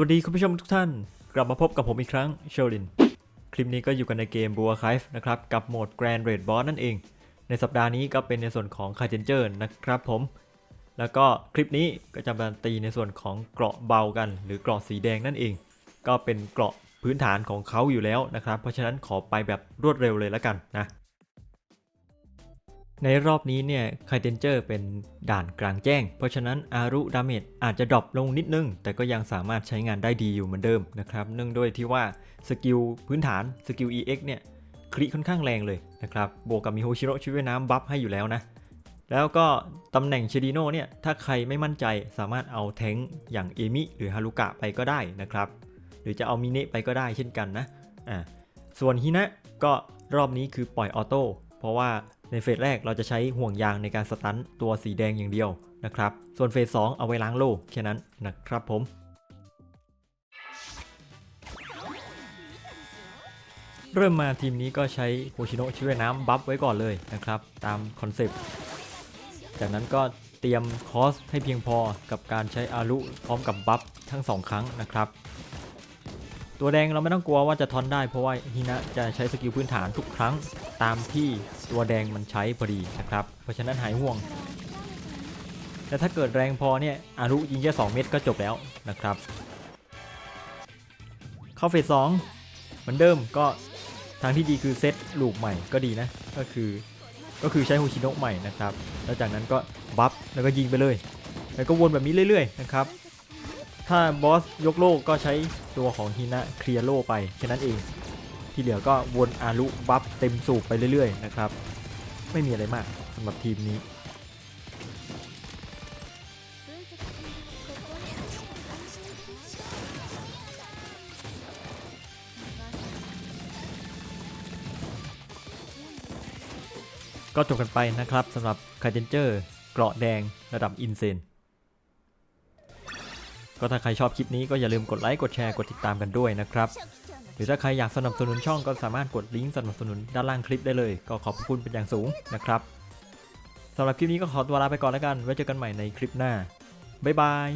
วัสดีคุณผู้ชมทุกท่าน กลับมาพบกับผมอีกครั้งเชลลิน คลิปนี้ก็อยู่กันในเกม b ัว c ค v นะครับ กับโหมด Grand Raid Boss นั่นเอง ในสัปดาห์นี้ก็เป็นในส่วนของ k a เ e n เจอร์นะครับผม แล้วก็คลิปนี้ก็จะมาตีในส่วนของเกราะเบากัน หรือเกราะสีแดงนั่นเอง ก็เป็นเกราะพื้นฐานของเขาอยู่แล้วนะครับ เพราะฉะนั้นขอไปแบบรวดเร็วเลยแล้วกันนะ ในรอบนี้เนี่ยไคเทนเจอร์เป็นด่านกลางแจ้ง เพราะฉะนั้นอารุดาเมจอาจจะดรอปลงนิดนึง แต่ก็ยังสามารถใช้งานได้ดีอยู่เหมือนเดิมนะครับ เนื่องด้วยที่ว่าสกิลพื้นฐานสกิล EX เนี่ยคลิค่อนข้างแรงเลยนะครับ บวกกับมีโฮชิโร่ช่วยน้ำบัฟให้อยู่แล้วนะ แล้วก็ตำแหน่งเชดิโน่เนี่ยถ้าใครไม่มั่นใจสามารถเอาแทงค์อย่างเอมิหรือฮารุกะไปก็ได้นะครับ หรือจะเอามิเนะไปก็ได้เช่นกันนะอ่าส่วนฮินะก็รอบนี้คือปล่อยออโต้เพราะว่า ในเฟสแรกเราจะใช้ห่วงยางในการสตันตัวสีแดงอย่างเดียวนะครับ ส่วนเฟส2เอาไว้ล้างโลแค่นั้นนะครับผมเริ่มมาทีมนี้ก็ใช้โฮชิโนะช่วยน้ำบัฟไว้ก่อนเลยนะครับ ตามคอนเซปต์ จากนั้นก็เตรียมคอสให้เพียงพอกับการใช้อารุพร้อมกับบัฟทั้งสองครั้งนะครับ ตัวแดงเราไม่ต้องกลัวว่าจะทอนได้เพราะว่าฮินะจะใช้สกิลพื้นฐานทุกครั้งตามที่ตัวแดงมันใช้พอดีนะครับ เพราะฉะนั้นหายห่วง แต่ถ้าเกิดแรงพอเนี่ยอารุยิงแค่2เม็ดก็จบแล้วนะครับ เข้าเฟสสองเหมือนเดิมก็ทางที่ดีคือเซตลูปใหม่ก็ดีนะ ก็คือก็คือใช้โฮชิโนะใหม่นะครับ แล้วจากนั้นก็บัฟแล้วก็ยิงไปเลย แล้วก็วนแบบนี้เรื่อยๆนะครับ ถ้าบอสยกโลกก็ใช้ตัวของฮินะเคลียร์โลไปแค่นั้นเอง ที่เหลือก็วนอารุบัฟเต็มสูบไปเรื่อยๆนะครับ ไม่มีอะไรมากสำหรับทีมนี้ก็จบกันไปนะครับสำหรับคาเจนเจอร์เกราะแดงระดับอินเซน ก็ถ้าใครชอบคลิปนี้ก็อย่าลืมกดไลค์กดแชร์กดติดตามกันด้วยนะครับ หรือถ้าใครอยากสนับสนุนช่องก็สามารถกดลิงก์สนับสนุนด้านล่างคลิปได้เลย ก็ขอบคุณเป็นอย่างสูงนะครับสำหรับคลิปนี้ก็ขอตัวลาไปก่อนแล้วกันไว้เจอกันใหม่ในคลิปหน้าบ๊ายบาย